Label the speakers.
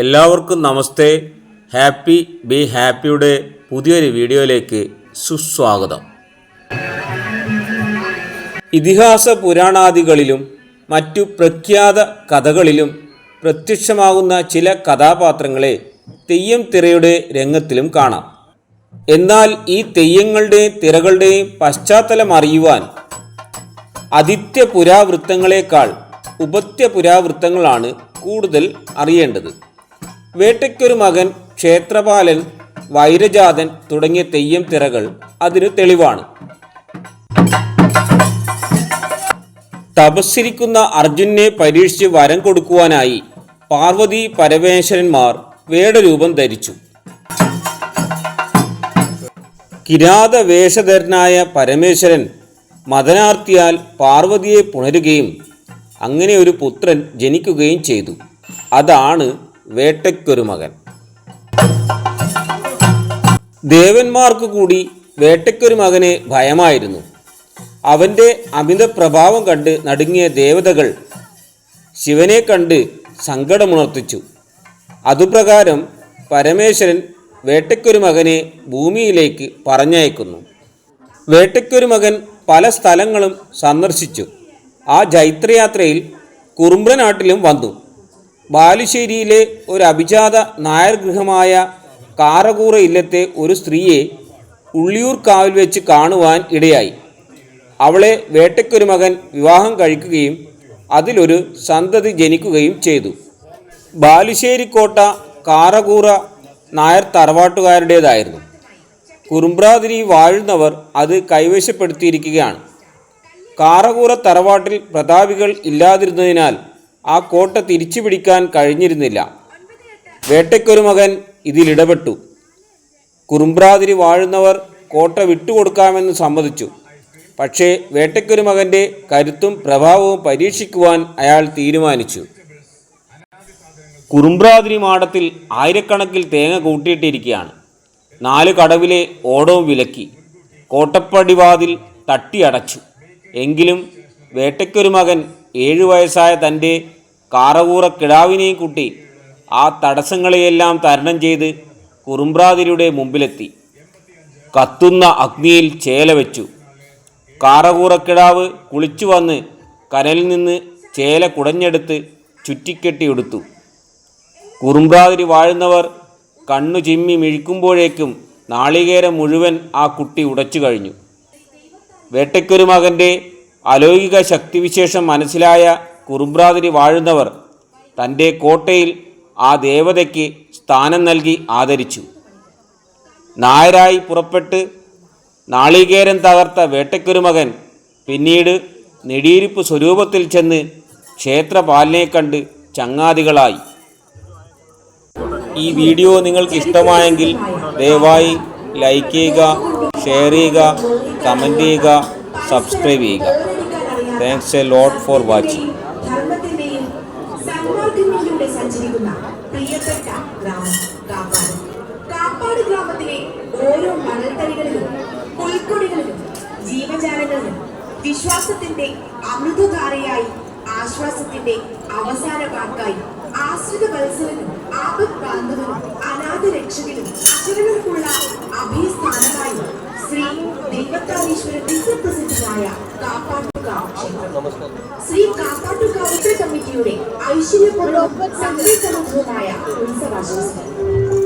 Speaker 1: എല്ലാവർക്കും നമസ്തേ. Happy be ഹാപ്പിയുടെ പുതിയൊരു വീഡിയോയിലേക്ക് സുസ്വാഗതം. ഇതിഹാസ പുരാണാദികളിലും മറ്റു പ്രഖ്യാത കഥകളിലും പ്രത്യക്ഷമാകുന്ന ചില കഥാപാത്രങ്ങളെ തെയ്യം തിരയുടെ രംഗത്തിലും കാണാം. എന്നാൽ ഈ തെയ്യങ്ങളുടെയും തിരകളുടെയും പശ്ചാത്തലം അറിയുവാൻ അതിഥ്യ പുരാവൃത്തങ്ങളെക്കാൾ ഉപത്യ പുരാവൃത്തങ്ങളാണ് കൂടുതൽ അറിയേണ്ടത്. വേട്ടയ്ക്കൊരു മകൻ ക്ഷേത്രപാലൻ വൈരജാതൻ തുടങ്ങിയ തെയ്യം തിറകൾ അതിന് തെളിവാണ്. തപസ്സിരിക്കുന്ന അർജുനെ പരീക്ഷിച്ച് വരം കൊടുക്കുവാനായി പാർവതി പരമേശ്വരന്മാർ വേടരൂപം ധരിച്ചു. കിരാത വേഷധരനായ പരമേശ്വരൻ മതനാർത്തിയാൽ പാർവതിയെ പുണരുകയും അങ്ങനെ ഒരു പുത്രൻ ജനിക്കുകയും ചെയ്തു. അതാണ് വേട്ടയ്ക്കൊരു മകൻ. ദേവന്മാർക്ക് കൂടി വേട്ടയ്ക്കൊരു മകനെ ഭയമായിരുന്നു. അവന്റെ അമിത പ്രഭാവം കണ്ട് നടുങ്ങിയ ദേവതകൾ ശിവനെ കണ്ട് സങ്കടമുണർത്തിച്ചു. അതുപ്രകാരം പരമേശ്വരൻ വേട്ടയ്ക്കൊരു മകനെ ഭൂമിയിലേക്ക് പറഞ്ഞയക്കുന്നു. വേട്ടയ്ക്കൊരു മകൻ പല സ്ഥലങ്ങളും സന്ദർശിച്ചു. ആ ജൈത്രയാത്രയിൽ കുറുമ്പ്രനാട്ടിലും വന്നു. ബാലുശ്ശേരിയിലെ ഒരു അഭിജാത നായർ ഗൃഹമായ കാറകൂറ ഇല്ലത്തെ ഒരു സ്ത്രീയെ ഉള്ളിയൂർ കാവിൽ വെച്ച് കാണുവാൻ ഇടയായി. അവളെ വേട്ടയ്ക്കൊരു മകൻ വിവാഹം കഴിക്കുകയും അതിലൊരു സന്തതി ജനിക്കുകയും ചെയ്തു. ബാലുശ്ശേരി കോട്ട കാറകൂറ നായർ തറവാട്ടുകാരുടേതായിരുന്നു. കുറുമ്പ്രാതിരി വാഴുന്നവർ അത് കൈവശപ്പെടുത്തിയിരിക്കുകയാണ്. കാറകൂറ തറവാട്ടിൽ പ്രതാപികൾ ഇല്ലാതിരുന്നതിനാൽ ആ കോട്ട തിരിച്ചു പിടിക്കാൻ കഴിഞ്ഞിരുന്നില്ല. വേട്ടയ്ക്കൊരു മകൻ ഇതിലിടപെട്ടു കുറുമ്പ്രാതിരി വാഴുന്നവർ കോട്ട വിട്ടുകൊടുക്കാമെന്ന് സമ്മതിച്ചു. പക്ഷേ വേട്ടയ്ക്കൊരു മകന്റെ കരുത്തും പ്രഭാവവും പരീക്ഷിക്കുവാൻ അയാൾ തീരുമാനിച്ചു. കുറുമ്പ്രാതിരി മാടത്തിൽ ആയിരക്കണക്കിൽ തേങ്ങ കൂട്ടിയിട്ടിരിക്കുകയാണ് നാല് കടവിലെ ഓടവും വിലക്കി കോട്ടപ്പടിവാതിൽ തട്ടിയടച്ചു. എങ്കിലും വേട്ടയ്ക്കൊരു മകൻ ഏഴു വയസ്സായ തന്റെ കാറകൂറ കിടാവിനെയും കൂട്ടി ആ തടസ്സങ്ങളെയെല്ലാം തരണം ചെയ്ത് കുറുമ്പ്രാതിരിയുടെ മുമ്പിലെത്തി. കത്തുന്ന അഗ്നിയിൽ ചേല വെച്ചു. കാറകൂറക്കിടാവ് കുളിച്ചു വന്ന് കനലിൽ നിന്ന് ചേല കുടഞ്ഞെടുത്ത് ചുറ്റിക്കെട്ടിയെടുത്തു കുറുമ്പ്രാതിരി വാഴുന്നവർ കണ്ണു ചിമ്മി മിഴിക്കുമ്പോഴേക്കും നാളികേരം മുഴുവൻ ആ കുട്ടി ഉടച്ചു കഴിഞ്ഞു. വേട്ടയ്ക്കൊരു മകന്റെ അലൗകിക ശക്തിവിശേഷം മനസ്സിലായ കുറുമ്പ്രാതിരി വാഴുന്നവർ തന്റെ കോട്ടയിൽ ആ ദേവതയ്ക്ക് സ്ഥാനം നൽകി ആദരിച്ചു. നായരായി പുറപ്പെട്ട് നാളികേരം തകർത്ത വേട്ടയ്ക്കൊരു മകൻ പിന്നീട് നെടിയിരിപ്പ് സ്വരൂപത്തിൽ ചെന്ന് ക്ഷേത്രപാലനെ കണ്ട് ചങ്ങാതികളായി. ഈ വീഡിയോ നിങ്ങൾക്ക് ഇഷ്ടമായെങ്കിൽ ദയവായി ലൈക്ക് ചെയ്യുക ഷെയർ ചെയ്യുക കമന്റ് ചെയ്യുക സബ്സ്ക്രൈബ് ചെയ്യുക. Thanks a lot for watching
Speaker 2: ധർമ്മത്തിന്റെയും സഞ്ചരിക്കുന്ന പ്രിയപ്പെട്ട ഗ്രാമം കാപ്പാട്. കാപ്പാട് ഗ്രാമത്തിലെ ഓരോ മണൽത്തരികളിലും പുൽക്കൊടികളിലും ജീവജാലങ്ങളിലും വിശ്വാസത്തിന്റെ അമൃതധാരയായി ആശ്വാസത്തിന്റെ അവസാന വാക്കായി ആശ്രിത വത്സരനും ആപത് ബാന്ധവനും അനാഥ രക്ഷകനും അശരണർക്കുള്ള അഭയസ്ഥാനമായി ശ്രീ ദൈവത്താനീശ്വര ദിവസപ്രസിദ്ധമായ കാപ്പാട്ടുകാവ് ശ്രീ കാപ്പാട്ടു കൗട്ട കമ്മിറ്റിയുടെ ഐശ്വര്യപൂർവം സംഘടിതമായ ഉത്സവാശംസകൾ.